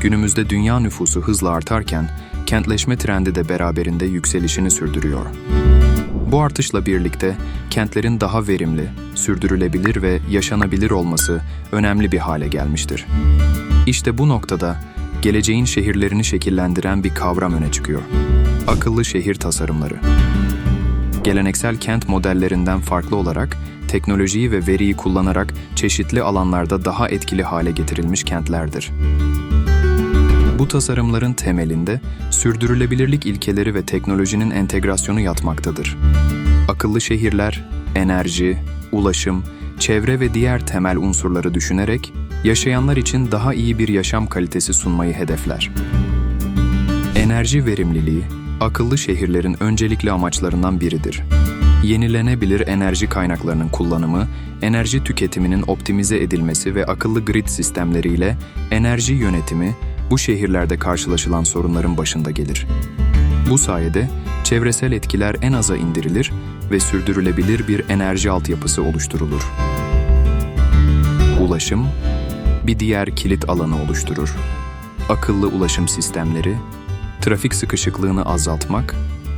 Günümüzde dünya nüfusu hızla artarken kentleşme trendi de beraberinde yükselişini sürdürüyor. Bu artışla birlikte kentlerin daha verimli, sürdürülebilir ve yaşanabilir olması önemli bir hale gelmiştir. İşte bu noktada geleceğin şehirlerini şekillendiren bir kavram öne çıkıyor. Akıllı şehir tasarımları. Geleneksel kent modellerinden farklı olarak teknolojiyi ve veriyi kullanarak çeşitli alanlarda daha etkili hale getirilmiş kentlerdir. Bu tasarımların temelinde sürdürülebilirlik ilkeleri ve teknolojinin entegrasyonu yatmaktadır. Akıllı şehirler, enerji, ulaşım, çevre ve diğer temel unsurları düşünerek yaşayanlar için daha iyi bir yaşam kalitesi sunmayı hedefler. Enerji verimliliği, akıllı şehirlerin öncelikli amaçlarından biridir. Yenilenebilir enerji kaynaklarının kullanımı, enerji tüketiminin optimize edilmesi ve akıllı grid sistemleriyle enerji yönetimi bu şehirlerde karşılaşılan sorunların başında gelir. Bu sayede çevresel etkiler en aza indirilir ve sürdürülebilir bir enerji altyapısı oluşturulur. Ulaşım bir diğer kilit alanı oluşturur. Akıllı ulaşım sistemleri, trafik sıkışıklığını azaltmak,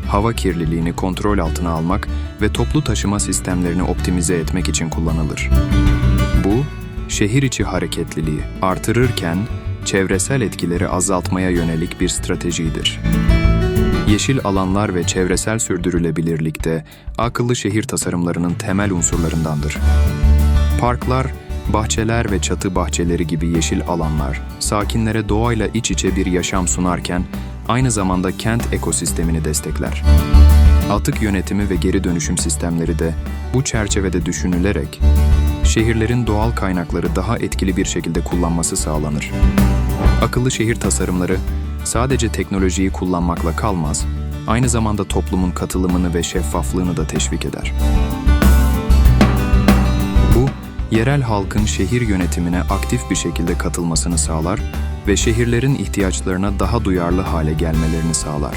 hava kirliliğini kontrol altına almak ve toplu taşıma sistemlerini optimize etmek için kullanılır. Bu, şehir içi hareketliliği artırırken çevresel etkileri azaltmaya yönelik bir stratejidir. Yeşil alanlar ve çevresel sürdürülebilirlik de akıllı şehir tasarımlarının temel unsurlarındandır. Parklar, bahçeler ve çatı bahçeleri gibi yeşil alanlar, sakinlere doğayla iç içe bir yaşam sunarken aynı zamanda kent ekosistemini destekler. Atık yönetimi ve geri dönüşüm sistemleri de bu çerçevede düşünülerek şehirlerin doğal kaynakları daha etkili bir şekilde kullanması sağlanır. Akıllı şehir tasarımları sadece teknolojiyi kullanmakla kalmaz, aynı zamanda toplumun katılımını ve şeffaflığını da teşvik eder. Bu, yerel halkın şehir yönetimine aktif bir şekilde katılmasını sağlar ve şehirlerin ihtiyaçlarına daha duyarlı hale gelmelerini sağlar.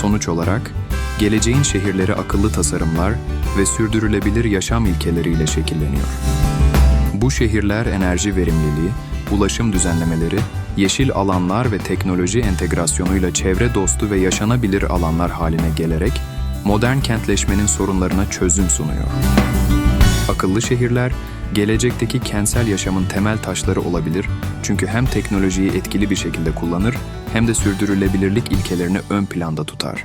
Sonuç olarak, geleceğin şehirleri akıllı tasarımlar ve sürdürülebilir yaşam ilkeleriyle şekilleniyor. Bu şehirler enerji verimliliği, ulaşım düzenlemeleri, yeşil alanlar ve teknoloji entegrasyonuyla çevre dostu ve yaşanabilir alanlar haline gelerek modern kentleşmenin sorunlarına çözüm sunuyor. Akıllı şehirler, gelecekteki kentsel yaşamın temel taşları olabilir çünkü hem teknolojiyi etkili bir şekilde kullanır hem de sürdürülebilirlik ilkelerini ön planda tutar.